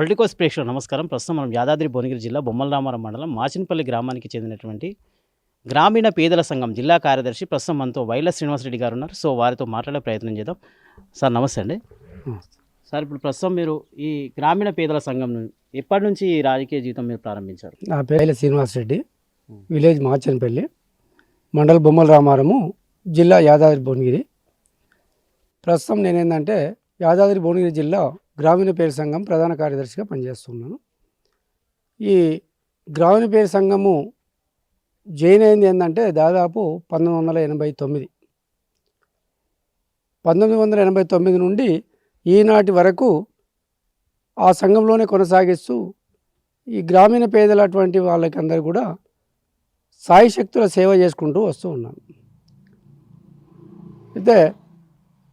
Politicos ప్రేక్షకులు నమస్కారం. ప్రస్తుతం మనం యాదాద్రి భువనగిరి జిల్లా బొమ్మలరామారం మండలం మాచినపల్లి గ్రామానికి చెందినటువంటి గ్రామీణ పేదల సంఘం జిల్లా కార్యదర్శి ప్రస్తుతం మనతో వైల శ్రీనివాసరెడ్డి గారు ఉన్నారు. సో వారితో మాట్లాడే ప్రయత్నం చేద్దాం. సార్ నమస్తే అండి. సార్ ఇప్పుడు ప్రస్తుతం మీరు ఈ గ్రామీణ పేదల సంఘం ఎప్పటి నుంచి ఈ రాజకీయ జీవితం మీరు ప్రారంభించారు? నా పేరు శ్రీనివాసరెడ్డి విలేజ్ మాచనపల్లి మండల బొమ్మల రామారము జిల్లా యాదాద్రి భువనగిరి. ప్రస్తుతం నేనేందంటే యాదాద్రి భువనగిరి జిల్లా గ్రామీణ పేరు సంఘం ప్రధాన కార్యదర్శిగా పనిచేస్తున్నాను. ఈ గ్రామీణ పేరు సంఘము జైన్ అయింది ఏంటంటే దాదాపు పంతొమ్మిది వందల ఎనభై తొమ్మిది. పంతొమ్మిది వందల ఎనభై తొమ్మిది నుండి ఈనాటి వరకు ఆ సంఘంలోనే కొనసాగిస్తూ ఈ గ్రామీణ పేదల అటువంటి వాళ్ళకి కూడా సాయి శక్తుల సేవ చేసుకుంటూ వస్తూ ఉన్నాను అయితే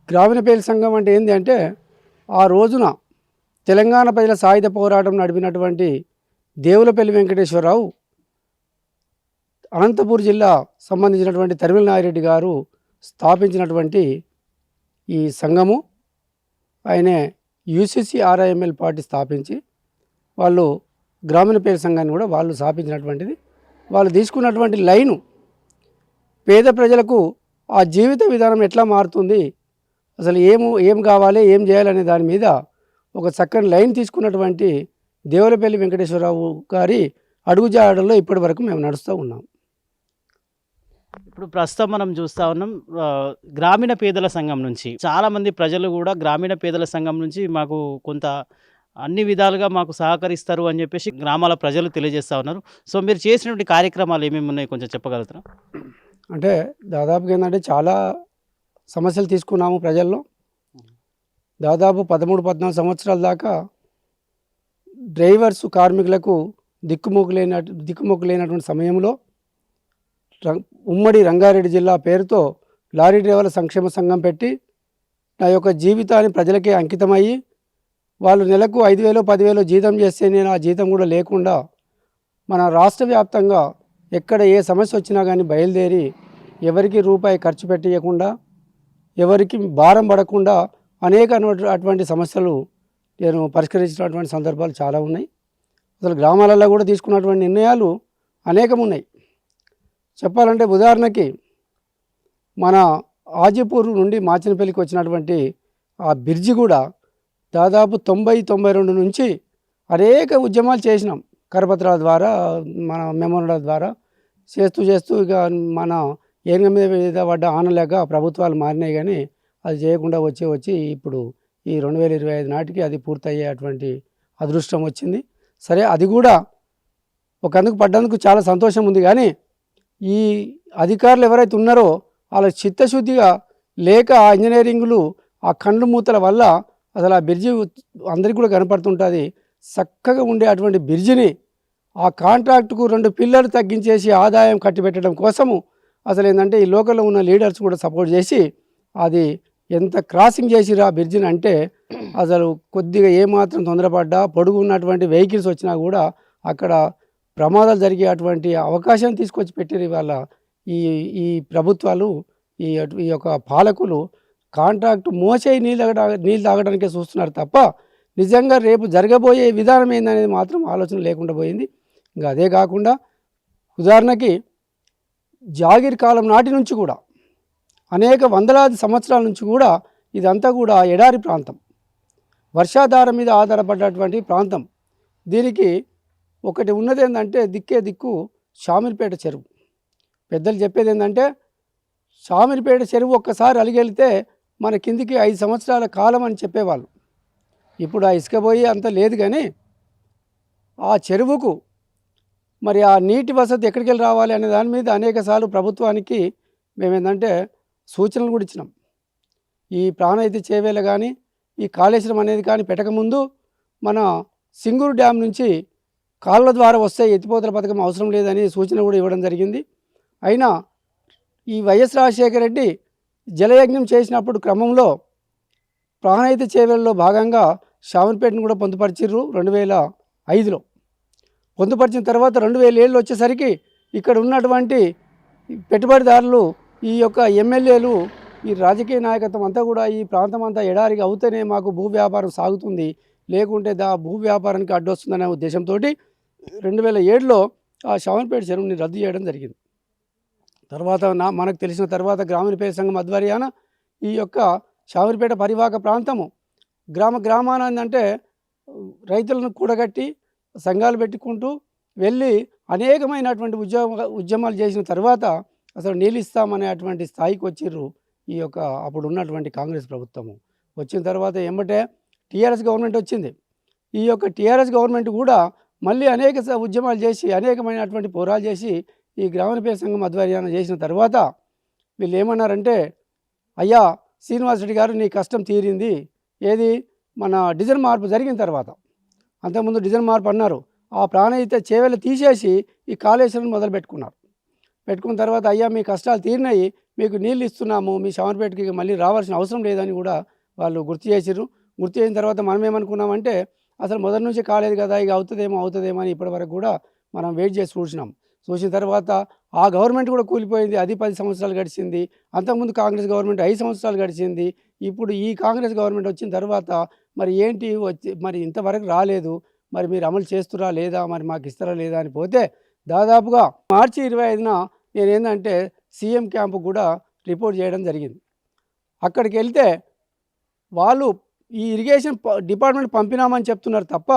గ్రామీణ పేద సంఘం అంటే ఏంటి అంటే ఆ రోజున తెలంగాణ ప్రజల సాయుధ పోరాటం నడిపినటువంటి దేవులపల్లి వెంకటేశ్వరరావు అనంతపూర్ జిల్లా సంబంధించినటువంటి తరిమిల నాగిరెడ్డి గారు స్థాపించినటువంటి ఈ సంఘము. ఆయనే యూసీసీ ఆర్ఐఎంఎల్ పార్టీ స్థాపించి వాళ్ళు గ్రామీణ పేరు సంఘాన్ని కూడా వాళ్ళు స్థాపించినటువంటిది. వాళ్ళు తీసుకున్నటువంటి లైను పేద ప్రజలకు ఆ జీవిత విధానం ఎట్లా మారుతుంది అసలు ఏము ఏం కావాలి ఏం చేయాలనే దాని మీద ఒక చక్కని లైన్ తీసుకున్నటువంటి దేవులపల్లి వెంకటేశ్వరరావు గారి అడుగుజాడల్లో ఇప్పటి వరకు మేము నడుస్తూ ఉన్నాం. ఇప్పుడు ప్రస్తుతం మనం చూస్తా ఉన్నాం గ్రామీణ పేదల సంఘం నుంచి. చాలా మంది ప్రజలు కూడా గ్రామీణ పేదల సంఘం నుంచి మాకు కొంత అన్ని విధాలుగా మాకు సహకరిస్తారు అని చెప్పేసి గ్రామాల ప్రజలు తెలియజేస్తా ఉన్నారు. సో మీరు చేసినటువంటి కార్యక్రమాలు ఏమేమి ఉన్నాయి కొంచెం చెప్పగలుగుతారా? అంటే దాదాపుగా ఏంటంటే చాలా సమస్యలు తీసుకున్నాము ప్రజల్లో. దాదాపు పదమూడు పద్నాలుగు సంవత్సరాల దాకా డ్రైవర్స్ కార్మికులకు దిక్కుమొక్కు లేన దిక్కుమొక్కు లేనటువంటి సమయంలో రం- ఉమ్మడి రంగారెడ్డి జిల్లా పేరుతో లారీ డ్రైవర్ల సంక్షేమ సంఘం పెట్టి నా యొక్క జీవితాన్ని ప్రజలకే అంకితమయ్యి వాళ్ళు నెలకు ఐదు వేలు పదివేలు జీతం చేస్తే నేను ఆ జీతం కూడా లేకుండా మన రాష్ట్ర వ్యాప్తంగా ఎక్కడ ఏ సమస్య వచ్చినా కానీ బయలుదేరి ఎవరికి రూపాయి ఖర్చు పెట్టకుండా ఎవరికి భారం పడకుండా అనేక అటువంటి సమస్యలు నేను పరిష్కరించినటువంటి సందర్భాలు చాలా ఉన్నాయి. అసలు గ్రామాలలో కూడా తీసుకున్నటువంటి నిర్ణయాలు అనేకం ఉన్నాయి. చెప్పాలంటే ఉదాహరణకి మన ఆజిపూర్ నుండి మాచినపల్లికి వచ్చినటువంటి ఆ బ్రిడ్జి కూడా దాదాపు తొంభై తొంభై రెండు నుంచి అనేక ఉద్యమాలు చేసినాం. కరపత్రాల ద్వారా మన మెమోరాల ద్వారా చేస్తూ చేస్తూ ఇక మన ఏనుగ మీద మీద పడ్డ ఆనలేక ప్రభుత్వాలు మారినాయి కానీ అది చేయకుండా వచ్చి వచ్చి ఇప్పుడు ఈ రెండు వేల ఇరవై ఐదు నాటికి అది పూర్తయ్యేటువంటి అదృష్టం వచ్చింది. సరే అది కూడా ఒకందుకు పడ్డందుకు చాలా సంతోషం ఉంది. కానీ ఈ అధికారులు ఎవరైతే ఉన్నారో వాళ్ళ చిత్తశుద్ధిగా లేక ఆ ఇంజనీరింగ్లు ఆ కండ్లు మూతల వల్ల అసలు ఆ బ్రిడ్జి అందరికీ కూడా కనపడుతుంటుంది. చక్కగా ఉండే అటువంటి బ్రిడ్జిని ఆ కాంట్రాక్టుకు రెండు పిల్లలు తగ్గించేసి ఆదాయం కట్టిపెట్టడం కోసము అసలు ఏంటంటే ఈ లోకల్లో ఉన్న లీడర్స్ కూడా సపోర్ట్ చేసి అది ఎంత క్రాసింగ్ చేసిరా ఆ బ్రిడ్జిని అంటే అసలు కొద్దిగా ఏమాత్రం తొందరపడ్డా పొడుగు ఉన్నటువంటి వెహికల్స్ వచ్చినా కూడా అక్కడ ప్రమాదాలు జరిగే అటువంటి అవకాశం తీసుకొచ్చి పెట్టిన ఇవాళ ఈ ఈ ప్రభుత్వాలు ఈ అటు- ఈ యొక్క పాలకులు. కాంట్రాక్ట్ మోసే నీళ్ళు నీళ్ళు తాగడానికే చూస్తున్నారు తప్ప నిజంగా రేపు జరగబోయే విధానం ఏందనేది మాత్రం ఆలోచన లేకుండా పోయింది. ఇంకా అదే కాకుండా ఉదాహరణకి జాగిర్ కాలం నాటి నుంచి కూడా అనేక వందలాది సంవత్సరాల నుంచి కూడా ఇదంతా కూడా ఎడారి ప్రాంతం. వర్షాధారం మీద ఆధారపడ్డటువంటి ప్రాంతం. దీనికి ఒకటి ఉన్నది ఏంటంటే దిక్కే దిక్కు షామిర్పేట చెరువు. పెద్దలు చెప్పేది ఏంటంటే షామిర్పేట చెరువు ఒక్కసారి అలిగెళితే మన కిందికి ఐదు సంవత్సరాల కాలం అని చెప్పేవాళ్ళు. ఇప్పుడు ఆ ఇసుక పోయి అంత లేదు కానీ ఆ చెరువుకు మరి ఆ నీటి వసతి ఎక్కడికి వెళ్ళి రావాలి అనే దాని మీద అనేకసార్లు ప్రభుత్వానికి మేము ఏంటంటే సూచనలు కూడా ఇచ్చినాం. ఈ ప్రాణహిత చేవేల కానీ ఈ కాళేశ్వరం అనేది కానీ పెట్టకముందు మన సింగూరు డ్యామ్ నుంచి కాళ్ళ ద్వారా వస్తే ఎత్తిపోతల పథకం అవసరం లేదని సూచన కూడా ఇవ్వడం జరిగింది. అయినా ఈ వైఎస్ రాజశేఖర రెడ్డి జలయజ్ఞం చేసినప్పుడు క్రమంలో ప్రాణహిత చేవేలలో భాగంగా షావన్పేటను కూడా పొందుపరిచిర్రు రెండు వేల ఐదులో. పొందుపరిచిన తర్వాత రెండు వేల ఏళ్ళు వచ్చేసరికి ఇక్కడ ఉన్నటువంటి పెట్టుబడిదారులు ఈ యొక్క ఎమ్మెల్యేలు ఈ రాజకీయ నాయకత్వం అంతా కూడా ఈ ప్రాంతం అంతా ఎడారిగా అవుతేనే మాకు భూ వ్యాపారం సాగుతుంది. లేకుంటే దా భూ వ్యాపారానికి అడ్డొస్తుందనే ఉద్దేశంతో రెండు వేల ఏడులో ఆ శవన్పేట చెరువుని రద్దు చేయడం జరిగింది. తర్వాత నా మనకు తెలిసిన తర్వాత గ్రామీణ పేద సంఘం ఆధ్వర్యాన ఈ యొక్క షావరిపేట పరివాహక ప్రాంతము గ్రామ గ్రామానందంటే రైతులను కూడగట్టి సంఘాలు పెట్టుకుంటూ వెళ్ళి అనేకమైనటువంటి ఉద్యమ ఉద్యమాలు చేసిన తర్వాత అసలు నీళ్ళిస్తామనేటువంటి స్థాయికి వచ్చిర్రు ఈ యొక్క అప్పుడు ఉన్నటువంటి కాంగ్రెస్ ప్రభుత్వము. వచ్చిన తర్వాత ఏమంటే టీఆర్ఎస్ గవర్నమెంట్ వచ్చింది. ఈ యొక్క టీఆర్ఎస్ గవర్నమెంట్ కూడా మళ్ళీ అనేక స- ఉద్యమాలు చేసి అనేకమైనటువంటి పోరాలు చేసి ఈ గ్రామీణ పేద సంఘం ఆధ్వర్యాన్ని చేసిన తర్వాత వీళ్ళు ఏమన్నారంటే అయ్యా శ్రీనివాస్ రెడ్డి గారు నీ కష్టం తీరింది. ఏది? మన డిజైన్ మార్పు జరిగిన తర్వాత. అంతకుముందు డిజైన్ మార్పు అన్నారు. ఆ ప్రాణహిత చేవెలు తీసేసి ఈ కాళేశ్వరం మొదలు పెట్టుకున్నారు పెట్టుకున్న తర్వాత అయ్యా మీ కష్టాలు తీరినాయి మీకు నీళ్ళు ఇస్తున్నాము మీ షవర్పేటకి మళ్ళీ రావాల్సిన అవసరం లేదని కూడా వాళ్ళు గుర్తు చేసిర్రు. గుర్తు చేసిన తర్వాత మనం ఏమనుకున్నామంటే అసలు మొదటి నుంచి కాలేదు కదా ఇక అవుతుందేమో అవుతుందేమో అని ఇప్పటి వరకు కూడా మనం వెయిట్ చేసి చూసినాం. చూసిన తర్వాత ఆ గవర్నమెంట్ కూడా కూలిపోయింది. అది పది సంవత్సరాలు గడిచింది. అంతకుముందు కాంగ్రెస్ గవర్నమెంట్ ఐదు సంవత్సరాలు గడిచింది. ఇప్పుడు ఈ కాంగ్రెస్ గవర్నమెంట్ వచ్చిన తర్వాత మరి ఏంటి వచ్చి మరి ఇంతవరకు రాలేదు. మరి మీరు అమలు చేస్తురా లేదా? మరి మాకు ఇస్తారా లేదా అని పోతే దాదాపుగా మార్చి ఇరవై ఐదున నేను ఏంటంటే సీఎం క్యాంపు కూడా రిపోర్ట్ చేయడం జరిగింది. అక్కడికి వెళ్తే వాళ్ళు ఈ ఇరిగేషన్ ప- డిపార్ట్మెంట్ పంపినామని చెప్తున్నారు తప్ప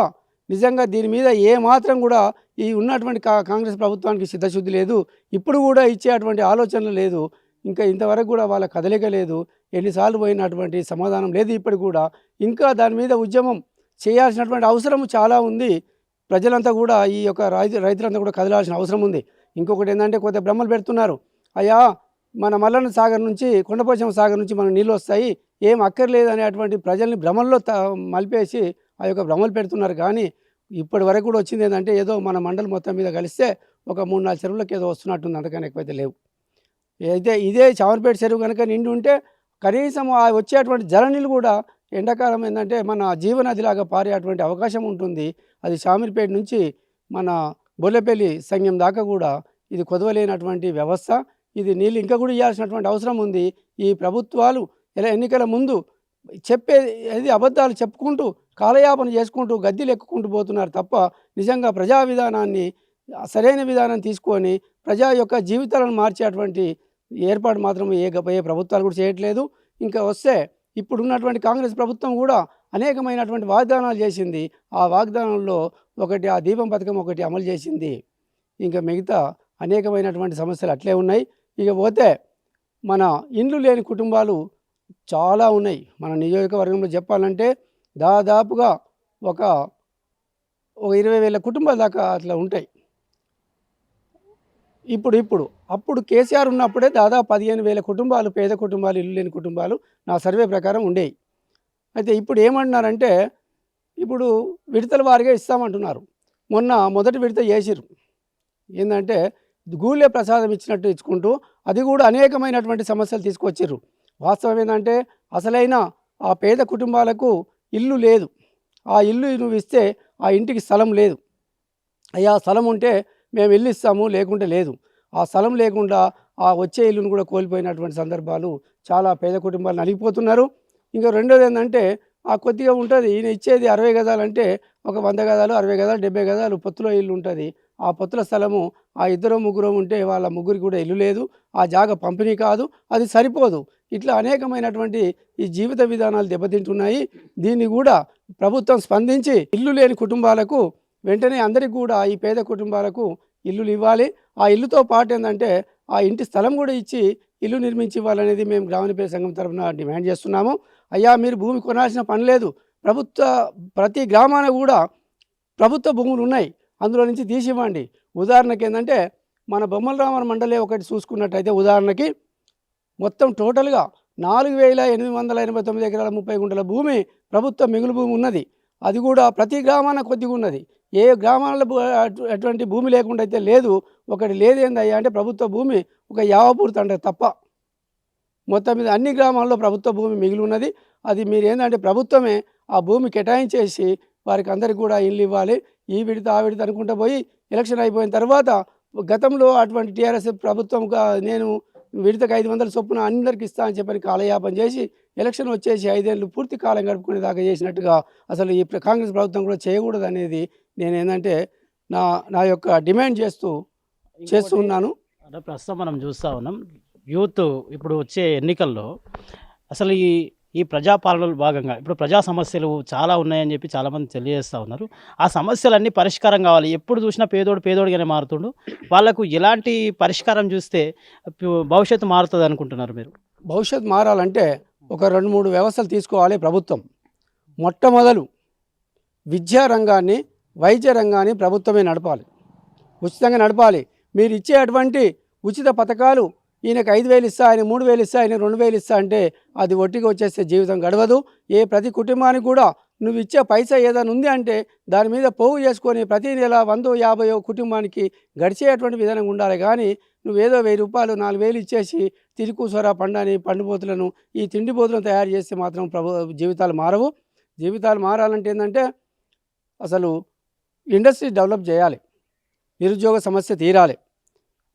నిజంగా దీని మీద ఏ మాత్రం కూడా ఈ ఉన్నటువంటి కా కాంగ్రెస్ ప్రభుత్వానికి సిద్ధశుద్ధి లేదు. ఇప్పుడు కూడా ఇచ్చేటువంటి ఆలోచన లేదు. ఇంకా ఇంతవరకు కూడా వాళ్ళ కదలిక లేదు. ఎన్నిసార్లు పోయినటువంటి సమాధానం లేదు ఇప్పటి కూడా. ఇంకా దాని మీద ఉద్యమం చేయాల్సినటువంటి అవసరం చాలా ఉంది. ప్రజలంతా కూడా ఈ యొక్క రైతు రైతులంతా కూడా కదలాల్సిన అవసరం ఉంది. ఇంకొకటి ఏంటంటే కొత్త బ్రహ్మలు పెడుతున్నారు. అయ్యా మన మల్లన్న సాగర్ నుంచి కొండపోచమ్మ సాగర్ నుంచి మనకు నీళ్ళు వస్తాయి. ఏం అక్కర్లేదు అనేటువంటి ప్రజల్ని భ్రమల్లో త మలిపేసి ఆ యొక్క భ్రమలు పెడుతున్నారు. కానీ ఇప్పటి వరకు కూడా వచ్చింది ఏంటంటే ఏదో మన మండలి మొత్తం మీద కలిస్తే ఒక మూడు నాలుగు చెరువులకు ఏదో వస్తున్నట్టుంది. అంతకన్నా ఎక్కువైతే లేవు. అయితే ఇదే చామర్పేట చెరువు కనుక నిండి ఉంటే కనీసం ఆ వచ్చేటువంటి జలనీళ్ళు కూడా ఎండాకాలం ఏంటంటే మన జీవనదిలాగా పారేటువంటి అవకాశం ఉంటుంది. అది షామీర్పేట నుంచి మన బొల్లెపల్లి సంఘం దాకా కూడా ఇది కొదవలేనటువంటి వ్యవస్థ. ఇది నీళ్ళు ఇంకా కూడా ఇవ్వాల్సినటువంటి అవసరం ఉంది. ఈ ప్రభుత్వాలు ఇలా ఎన్నికల ముందు చెప్పే ఏది అబద్ధాలు చెప్పుకుంటూ కాలయాపన చేసుకుంటూ గద్దెలు ఎక్కుకుంటూ పోతున్నారు తప్ప నిజంగా ప్రజా విధానాన్ని సరైన విధానం తీసుకొని ప్రజా యొక్క జీవితాలను మార్చేటువంటి ఏర్పాటు మాత్రం ఏ ఏ ప్రభుత్వాలు కూడా చేయట్లేదు. ఇంకా వస్తే ఇప్పుడున్నటువంటి కాంగ్రెస్ ప్రభుత్వం కూడా అనేకమైనటువంటి వాగ్దానాలు చేసింది. ఆ వాగ్దానంలో ఒకటి ఆ దీపం పథకం ఒకటి అమలు చేసింది. ఇంకా మిగతా అనేకమైనటువంటి సమస్యలు అట్లే ఉన్నాయి. ఇక పోతే మన ఇండ్లు లేని కుటుంబాలు చాలా ఉన్నాయి. మన నియోజకవర్గంలో చెప్పాలంటే దాదాపుగా ఒక ఒక ఇరవై వేల కుటుంబాల దాకా అట్లా ఉంటాయి. ఇప్పుడు ఇప్పుడు. అప్పుడు కేసీఆర్ ఉన్నప్పుడే దాదాపు పదిహేను వేల కుటుంబాలు పేద కుటుంబాలు ఇల్లు లేని కుటుంబాలు నా సర్వే ప్రకారం ఉండేవి అయితే ఇప్పుడు ఏమంటున్నారంటే ఇప్పుడు విడతల వారిగా ఇస్తామంటున్నారు. మొన్న మొదటి విడత చేసిరు ఏంటంటే గూళ్ళే ప్రసాదం ఇచ్చినట్టు ఇచ్చుకుంటూ అది కూడా అనేకమైనటువంటి సమస్యలు తీసుకొచ్చారు వాస్తవం ఏంటంటే అసలైన ఆ పేద కుటుంబాలకు ఇల్లు లేదు. ఆ ఇల్లు నువ్వు ఇస్తే ఆ ఇంటికి స్థలం లేదు. అయ్యా స్థలం ఉంటే మేము ఇల్లు ఇస్తాము లేకుంటే లేదు. ఆ స్థలం లేకుండా ఆ వచ్చే ఇల్లును కూడా కోల్పోయినటువంటి సందర్భాలు చాలా పేద కుటుంబాలు నలిగిపోతున్నారు. ఇంకా రెండోది ఏంటంటే ఆ కొద్దిగా ఉంటుంది. ఈయన ఇచ్చేది అరవై గదాలు అంటే ఒక వంద గదాలు అరవై గదాలు డెబ్బై గదాలు పొత్తులో ఇల్లు ఉంటుంది. ఆ పొత్తుల స్థలము ఆ ఇద్దరు ముగ్గురు ఉంటే వాళ్ళ ముగ్గురికి కూడా ఇల్లు లేదు. ఆ జాగ పంపిణీ కాదు. అది సరిపోదు. ఇట్లా అనేకమైనటువంటి ఈ జీవిత విధానాలు దెబ్బతింటున్నాయి. దీన్ని కూడా ప్రభుత్వం స్పందించి ఇల్లు లేని కుటుంబాలకు వెంటనే అందరికీ కూడా ఈ పేద కుటుంబాలకు ఇల్లులు ఇవ్వాలి. ఆ ఇల్లుతో పాటు ఏంటంటే ఆ ఇంటి స్థలం కూడా ఇచ్చి ఇల్లు నిర్మించి ఇవ్వాలనేది మేము గ్రామీణ సంఘం తరఫున డిమాండ్ చేస్తున్నాము. అయ్యా మీరు భూమి కొనాల్సిన పని లేదు. ప్రభుత్వ ప్రతి గ్రామాన కూడా ప్రభుత్వ భూములు ఉన్నాయి. అందులో నుంచి తీసివ్వండి. ఉదాహరణకి ఏంటంటే మన బొమ్మలరామన్ మండలే ఒకటి చూసుకున్నట్టయితే ఉదాహరణకి మొత్తం టోటల్గా నాలుగు వేల ఎనిమిది వందల ఎనభై తొమ్మిది ఎకరాల ముప్పై గుంటల భూమి ప్రభుత్వ మిగులు భూమి ఉన్నది. అది కూడా ప్రతి గ్రామాన కొద్దిగా ఉన్నది. ఏ గ్రామాలలో భూ- అటు- అటువంటి భూమి లేకుండా అయితే లేదు. ఒకటి లేదేందయ్యా అంటే ప్రభుత్వ భూమి ఒక యావపూర్తి అంటే తప్ప. మొత్తం మీద అన్ని గ్రామాల్లో ప్రభుత్వ భూమి మిగిలి ఉన్నది. అది మీరు ఏంటంటే ప్రభుత్వమే ఆ భూమి కేటాయించేసి వారికి అందరికి కూడా ఇల్లు ఇవ్వాలి. ఈ విడత ఆ విడత అనుకుంటూ పోయి ఎలక్షన్ అయిపోయిన తర్వాత గతంలో అటువంటి టీఆర్ఎస్ ప్రభుత్వం నేను విడతకు ఐదు వందల చొప్పున అందరికి ఇస్తా అని చెప్పని కాలయాపన చేసి ఎలక్షన్ వచ్చేసి ఐదేళ్ళు పూర్తి కాలం గడుపుకునే దాకా చేసినట్టుగా అసలు ఈ కాంగ్రెస్ ప్రభుత్వం కూడా చేయకూడదు అనేది నేను ఏంటంటే నా నా యొక్క డిమాండ్ చేస్తూ చేస్తూ ఉన్నాను. అంటే ప్రస్తుతం మనం చూస్తూ ఉన్నాం యూత్ ఇప్పుడు వచ్చే ఎన్నికల్లో అసలు ఈ ఈ ప్రజాపాలనలో భాగంగా ఇప్పుడు ప్రజా సమస్యలు చాలా ఉన్నాయని చెప్పి చాలామంది తెలియజేస్తూ ఉన్నారు. ఆ సమస్యలన్నీ పరిష్కారం కావాలి. ఎప్పుడు చూసినా పేదోడు పేదోడిగానే మారుతుండు. వాళ్ళకు ఎలాంటి పరిష్కారం చూస్తే భవిష్యత్తు మారుతుంది అనుకుంటున్నారు మీరు? భవిష్యత్ మారాలంటే ఒక రెండు మూడు వ్యవస్థలు తీసుకోవాలి ప్రభుత్వం. మొట్టమొదలు విద్యా రంగాన్ని వైద్య రంగాన్ని ప్రభుత్వమే నడపాలి. ఉచితంగా నడపాలి. మీరు ఇచ్చే అటువంటి ఉచిత పథకాలు ఈయనకు ఐదు వేలు ఇస్తా ఆయన మూడు వేలు ఇస్తా ఆయన రెండు వేలు ఇస్తా అంటే అది ఒట్టిగా వచ్చేస్తే జీవితం గడవదు. ఏ ప్రతి కుటుంబానికి కూడా నువ్వు ఇచ్చే పైసా ఏదైనా ఉంది అంటే దాని మీద పోగు చేసుకొని ప్రతి నెల వందో యాభైయో కుటుంబానికి గడిచేటువంటి విధానం ఉండాలి. కానీ నువ్వేదో వెయ్యి రూపాయలు నాలుగు వేలు ఇచ్చేసి తిరిగి పండని పండుపోతులను ఈ తిండిపోతులను తయారు చేస్తే మాత్రం ప్రభు జీవితాలు మారవు. జీవితాలు మారాలంటే ఏంటంటే అసలు ఇండస్ట్రీ డెవలప్ చేయాలి. నిరుద్యోగ సమస్య తీరాలి.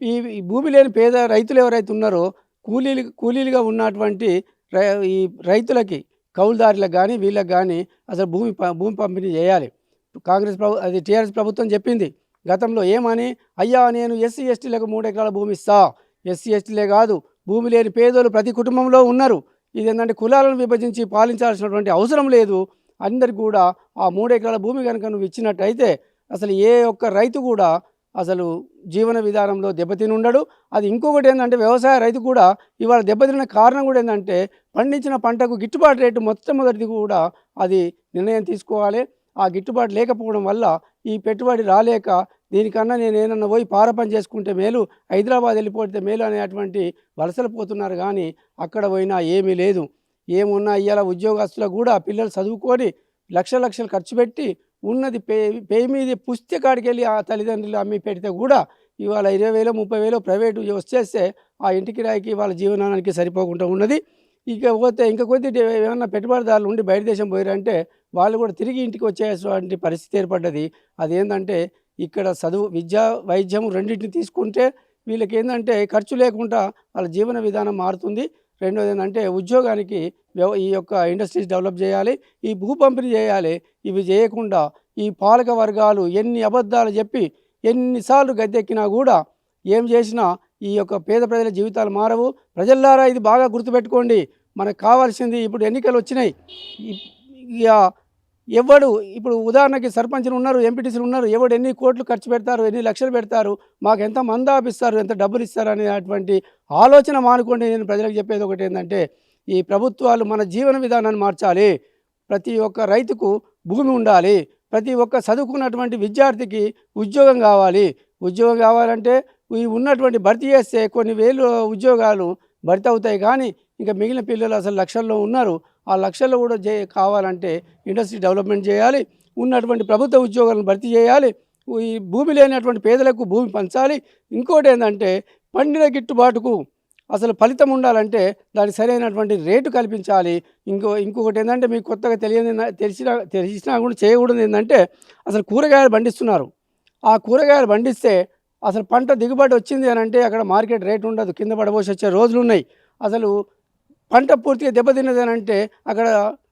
ఈ భూమి లేని పేద రైతులు ఎవరైతే ఉన్నారో కూలీలు కూలీలుగా ఉన్నటువంటి ఈ రైతులకి కౌలుదారులకు కానీ వీళ్ళకి కానీ అసలు భూమి భూమి పంపిణీ చేయాలి. కాంగ్రెస్ ప్రభు అది టీఆర్ఎస్ ప్రభుత్వం చెప్పింది. గతంలో ఏమని? అయ్యా నేను ఎస్సీ ఎస్టీలకు మూడు ఎకరాల భూమి ఇస్తా. ఎస్సీ ఎస్టీలే కాదు భూమి లేని పేదోళ్ళు ప్రతి కుటుంబంలో ఉన్నారు. ఇది ఏంటంటే కులాలను విభజించి పాలించాల్సినటువంటి అవసరం లేదు. అందరికి కూడా ఆ మూడు ఎకరాల భూమి కనుక నువ్వు ఇచ్చినట్టయితే అసలు ఏ ఒక్క రైతు కూడా అసలు జీవన విధానంలో దెబ్బతిని ఉండడు అది ఇంకొకటి ఏంటంటే వ్యవసాయ రైతు కూడా ఇవాళ దెబ్బతిన కారణం కూడా ఏంటంటే పండించిన పంటకు గిట్టుబాటు రేటు మొట్టమొదటిది కూడా అది నిర్ణయం తీసుకోవాలి. ఆ గిట్టుబాటు లేకపోవడం వల్ల ఈ పెట్టుబడి రాలేక దీనికన్నా నేను ఏమన్నా పోయి పార పని చేసుకుంటే మేలు హైదరాబాద్ వెళ్ళిపోతే మేలు అనేటువంటి వలసలు పోతున్నారు కానీ అక్కడ పోయినా ఏమీ లేదు. ఏమున్నా ఇవాళ ఉద్యోగస్తులకు కూడా పిల్లలు చదువుకొని లక్ష లక్షలు ఖర్చు పెట్టి ఉన్నది పే పే మీద పుస్తకాడికి వెళ్ళి ఆ తల్లిదండ్రులు అమ్మి పెడితే కూడా ఇవాళ ఇరవై వేలు ముప్పై వేలు ప్రైవేటు వచ్చేస్తే ఆ ఇంటికి రాయికి వాళ్ళ జీవనానికి సరిపోకుండా ఉన్నది. ఇక పోతే ఇంకా కొద్ది ఏమన్నా పెట్టుబడిదారులు ఉండి బయట దేశం పోయారంటే వాళ్ళు కూడా తిరిగి ఇంటికి వచ్చేటువంటి పరిస్థితి ఏర్పడ్డది. అదేంటంటే ఇక్కడ చదువు విద్య వైద్యం రెండింటిని తీసుకుంటే వీళ్ళకి ఏంటంటే ఖర్చు లేకుండా వాళ్ళ జీవన విధానం మారుతుంది. రెండోది ఏంటంటే ఉద్యోగానికి వ్యవ ఈ యొక్క ఇండస్ట్రీస్ డెవలప్ చేయాలి ఈ భూ పంపిణీ చేయాలి ఇవి చేయకుండా ఈ పాలక వర్గాలు ఎన్ని అబద్ధాలు చెప్పి ఎన్నిసార్లు గద్దెక్కినా కూడా ఏం చేసినా ఈ యొక్క పేద ప్రజల జీవితాలు మారవు. ప్రజల్లారా ఇది బాగా గుర్తుపెట్టుకోండి. మనకు కావాల్సింది ఇప్పుడు ఎన్నికలు వచ్చినాయి. ఇక ఎవడు ఇప్పుడు ఉదాహరణకి సర్పంచ్లు ఉన్నారు ఎంపీటీసీలు ఉన్నారు ఎవడు ఎన్ని కోట్లు ఖర్చు పెడతారు ఎన్ని లక్షలు పెడతారు మాకు ఎంత మందాపిస్తారు ఎంత డబ్బులు ఇస్తారు అనేటువంటి ఆలోచన మానుకోండి నేను ప్రజలకు చెప్పేది ఒకటి ఏంటంటే ఈ ప్రభుత్వాలు మన జీవన విధానాన్ని మార్చాలి. ప్రతి ఒక్క రైతుకు భూమి ఉండాలి. ప్రతి ఒక్క చదువుకున్నటువంటి విద్యార్థికి ఉద్యోగం కావాలి. ఉద్యోగం కావాలంటే ఈ ఉన్నటువంటి భర్తీ చేస్తే కొన్ని వేలు ఉద్యోగాలు భర్తీ అవుతాయి కానీ ఇంకా మిగిలిన పిల్లలు అసలు లక్షల్లో ఉన్నారు. ఆ లక్షల్లో కూడా చే కావాలంటే ఇండస్ట్రీ డెవలప్మెంట్ చేయాలి ఉన్నటువంటి ప్రభుత్వ ఉద్యోగాలను భర్తీ చేయాలి ఈ భూమి లేనటువంటి పేదలకు భూమి పంచాలి. ఇంకోటి ఏంటంటే పండిన గిట్టుబాటుకు అసలు ఫలితం ఉండాలంటే దానికి సరైనటువంటి రేటు కల్పించాలి. ఇంకో ఇంకొకటి ఏంటంటే మీకు కొత్తగా తెలియని తెలిసిన తెలిసినా కూడా చేయకూడదు ఏంటంటే అసలు కూరగాయలు పండిస్తున్నారు. ఆ కూరగాయలు పండిస్తే అసలు పంట దిగుబడి వచ్చింది అని అంటే అక్కడ మార్కెట్ రేట్ ఉండదు కింద పడబోసి వచ్చే రోజులు ఉన్నాయి. అసలు పంట పూర్తిగా దెబ్బతిన్నది అని అంటే అక్కడ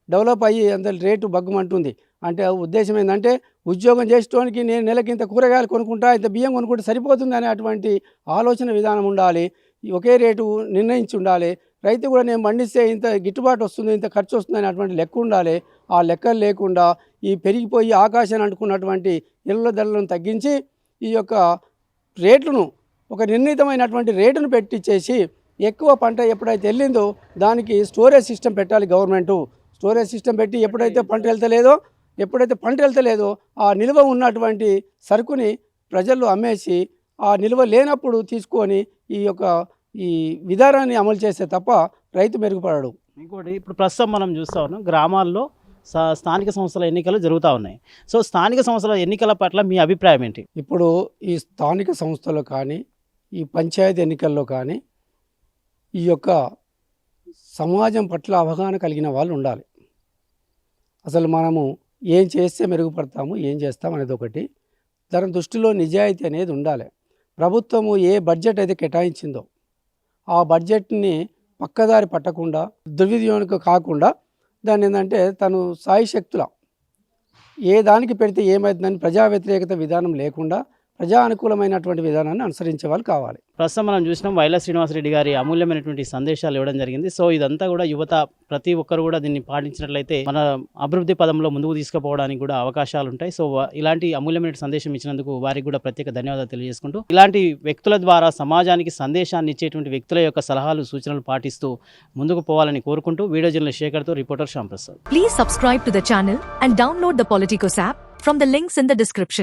డెవలప్ అయ్యి అంత రేటు బగ్గుమంటుంది. అంటే ఉద్దేశం ఏంటంటే ఉద్యోగం చేసేటోనికి నేను నెలకి ఇంత కూరగాయలు కొనుక్కుంటా ఇంత బియ్యం కొనుక్కుంటే సరిపోతుంది అనేటువంటి ఆలోచన విధానం ఉండాలి. ఒకే రేటు నిర్ణయించి ఉండాలి. రైతు కూడా నేను పండిస్తే ఇంత గిట్టుబాటు వస్తుంది ఇంత ఖర్చు వస్తుంది అనేటువంటి లెక్క ఉండాలి. ఆ లెక్కలు లేకుండా ఈ పెరిగిపోయి ఆకాశాన్ని అంటుకున్నటువంటి ఇళ్ళ ధరలను తగ్గించి ఈ యొక్క రేట్లను ఒక నిర్ణీతమైనటువంటి రేటును పెట్టించేసి ఎక్కువ పంట ఎప్పుడైతే వెళ్ళిందో దానికి స్టోరేజ్ సిస్టమ్ పెట్టాలి గవర్నమెంటు. స్టోరేజ్ సిస్టమ్ పెట్టి ఎప్పుడైతే పంట వెళ్తలేదో ఎప్పుడైతే పంట వెళ్తలేదో ఆ నిల్వ ఉన్నటువంటి సరుకుని ప్రజల్లో అమ్మేసి ఆ నిల్వ లేనప్పుడు తీసుకొని ఈ యొక్క ఈ విధానాన్ని అమలు చేస్తే తప్ప రైతు మెరుగుపడడు. ఇంకోటి ఇప్పుడు ప్రస్తుతం మనం చూస్తూ ఉన్నాం గ్రామాల్లో స- స్థానిక సంస్థల ఎన్నికలు జరుగుతూ ఉన్నాయి. సో స్థానిక సంస్థల ఎన్నికల పట్ల మీ అభిప్రాయం ఏంటి? ఇప్పుడు ఈ స్థానిక సంస్థలో కానీ ఈ పంచాయతీ ఎన్నికల్లో కానీ ఈ యొక్క సమాజం పట్ల అవగాహన కలిగిన వాళ్ళు ఉండాలి. అసలు మనము ఏం చేస్తే మెరుగుపడతాము ఏం చేస్తాం అనేది ఒకటి. దాని దృష్టిలో నిజాయితీ అనేది ఉండాలి. ప్రభుత్వము ఏ బడ్జెట్ అయితే కేటాయించిందో ఆ బడ్జెట్ని పక్కదారి పట్టకుండా దుర్వినియోగం కాకుండా దాన్ని ఏంటంటే తను సాయి శక్తుల ఏ దానికి పెడితే ఏమవుతుందని ప్రజా వ్యతిరేకత విధానం లేకుండా ప్రజా అనుకూలమైనటువంటి విధానాన్ని అనుసరించే వాళ్ళు కావాలి. ప్రస్తుతం మనం చూసినాం వైల శ్రీనివాసరెడ్డి గారి అమూల్యమైనటువంటి సందేశాలు ఇవ్వడం జరిగింది. సో ఇదంతా కూడా యువత ప్రతి ఒక్కరు కూడా దీన్ని పాటించినట్లయితే మన అభివృద్ధి పదంలో ముందుకు తీసుకుపోవడానికి కూడా అవకాశాలు ఉంటాయి. సో ఇలాంటి అమూల్యమైన సందేశం ఇచ్చినందుకు వారికి కూడా ప్రత్యేక ధన్యవాదాలు తెలియజేసుకుంటూ ఇలాంటి వ్యక్తుల ద్వారా సమాజానికి సందేశాన్ని ఇచ్చేటువంటి వ్యక్తుల యొక్క సలహాలు సూచనలు పాటిస్తూ ముందుకు పోవాలని కోరుకుంటూ video journalist శేఖర్తో reporter Shyamprasad. Please subscribe to the channel and download the Politicos app from the links in the description.